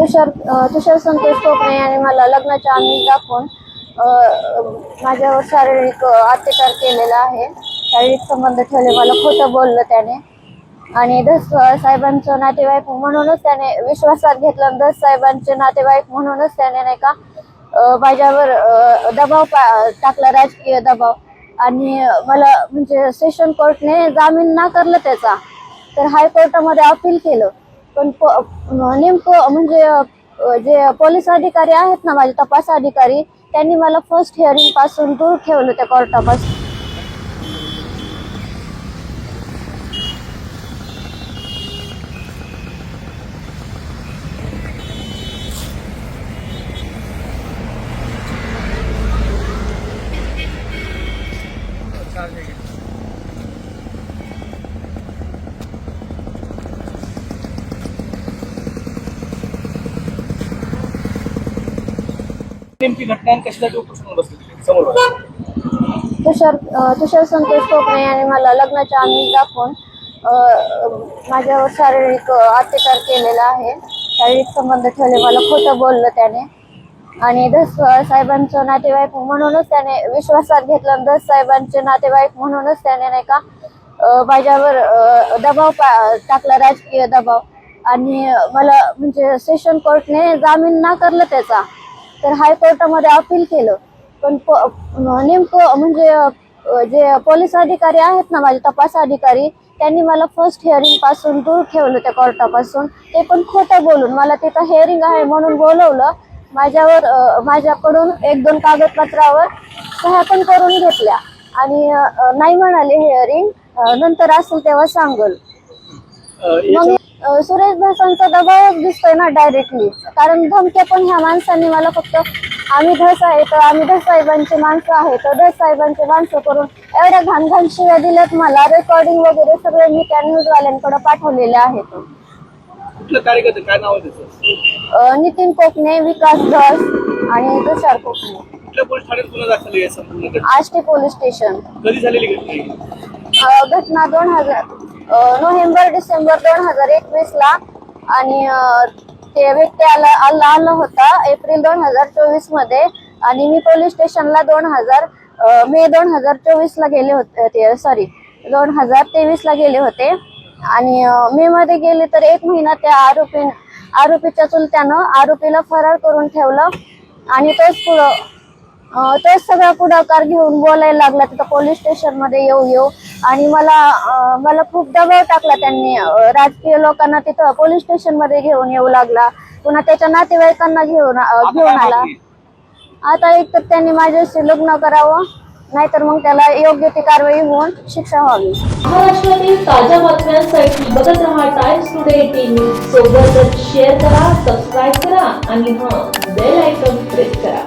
तुषार तुषार संतोष कोकणे यांनी मला लग्नाच्या आम्ही दाखवून माझ्यावर शारीरिक अत्याचार केलेला आहे. शारीरिक संबंध ठेवले मला खोटं बोललं त्याने. आणि दस साहेबांचं नातेवाईक म्हणूनच त्याने विश्वासात घेतलं आणि दस साहेबांचे नातेवाईक म्हणूनच त्याने नाही का माझ्यावर दबाव पा- टाकला राजकीय दबाव. आणि मला म्हणजे सेशन कोर्टने जामीन नाकारलं त्याचा. तर हायकोर्टामध्ये अपील केलं. पण प- नेमकं म्हणजे जे पोलीस अधिकारी आहेत ना माझे तपास अधिकारी त्यांनी मला फर्स्ट हिअरिंगपासून दूर ठेवलं त्या कोर्टापासून नेमकी घटना आणि कशासाठी उपोषण बसले समोर तुषार तुषार संतोष कोकणे यांनी मला लग्नाच्या आम्ही दाखवून माझ्यावर शारीरिक अत्याचार केलेला आहे. शारीरिक संबंध ठेवले मला खोटं बोललं त्याने. आणि दस साहेबांचं नातेवाईक म्हणूनच त्याने विश्वासात घेतलं दस साहेबांचे नातेवाईक म्हणूनच त्याने नाही का माझ्यावर दबाव पा- टाकला राजकीय दबाव. आणि मला म्हणजे सेशन कोर्टने जामीन नाकारलं त्याचा. तर हायकोर्टामध्ये अपील केलं. पण नेमकं म्हणजे जे पोलीस अधिकारी आहेत ना माझे तपास अधिकारी त्यांनी मला फर्स्ट हिअरिंगपासून दूर ठेवलं त्या कोर्टापासून. ते पण खोटं बोलून मला तिथं हिअरिंग आहे म्हणून बोलवलं. माझ्यावर माझ्याकडून एक दोन कागदपत्रावर सह्या पण करून घेतल्या. आणि नाही म्हणाले हिअरिंग नंतर असेल तेव्हा सांगल. मग सुरेश भसांचा दबावच दिसतोय ना डायरेक्टली कारण धमक्या पण ह्या माणसांनी मला फक्त आम्ही धस आहे तर आम्ही धस साहेबांचे माणसं आहे तर धस साहेबांचे माणसं करून एवढ्या घाण घाण शिव्या दिल्यात मला. रेकॉर्डिंग वगैरे सगळे मी त्या न्यूजवाल्यांकडे पाठवलेले आहेत अं, नितीन कोकणे विकास धस आणि तुषार कोकणे. कुठल्या पोलीस ठाण्यात गुन्हा दाखल आहे या संपूर्ण घटना आष्टी पोलीस स्टेशन. कधी झालेली घटना आहे? अ, घटना दोन हजार नोव्हेंबर डिसेंबर दोन हजार एकवीस ला आणि ते व्यक्ती आला आला आला होता एप्रिल दोन हजार चोवीसमध्ये. आणि मी पोलीस स्टेशनला दोन हजार मे दोन हजार चोवीस ला गेले होते ते सॉरी दोन हजार तेवीस ला गेले होते. आणि मे मध्ये गेले तर एक महिना त्या आरोपी आरोपीच्या चुलत्यानं आरोपीला फरार करून ठेवलं. आणि तोच पुढं तोच सगळा पुढाकार घेऊन बोलायला लागला तिथं पोलीस स्टेशनमध्ये येऊ येऊ. आणि मला मला खूप दबाव टाकला त्यांनी. राजकीय लोकांना तिथं पोलीस स्टेशनमध्ये घेऊन येऊ लागला. पुन्हा त्याच्या नातेवाईकांना घेऊन घेऊन आला? आता एक तर त्यांनी माझ्याशी लग्न करावं नाहीतर मग त्याला योग्य ती कारवाई होऊन शिक्षा व्हावी. महाराष्ट्रातील ताज्या बातम्यांसाठी बघत रहा टाइम्स टुडे एटीन न्यूज सोबतच शेअर करा सबस्क्राईब करा आणि हां बेल आयकॉन प्रेस करा.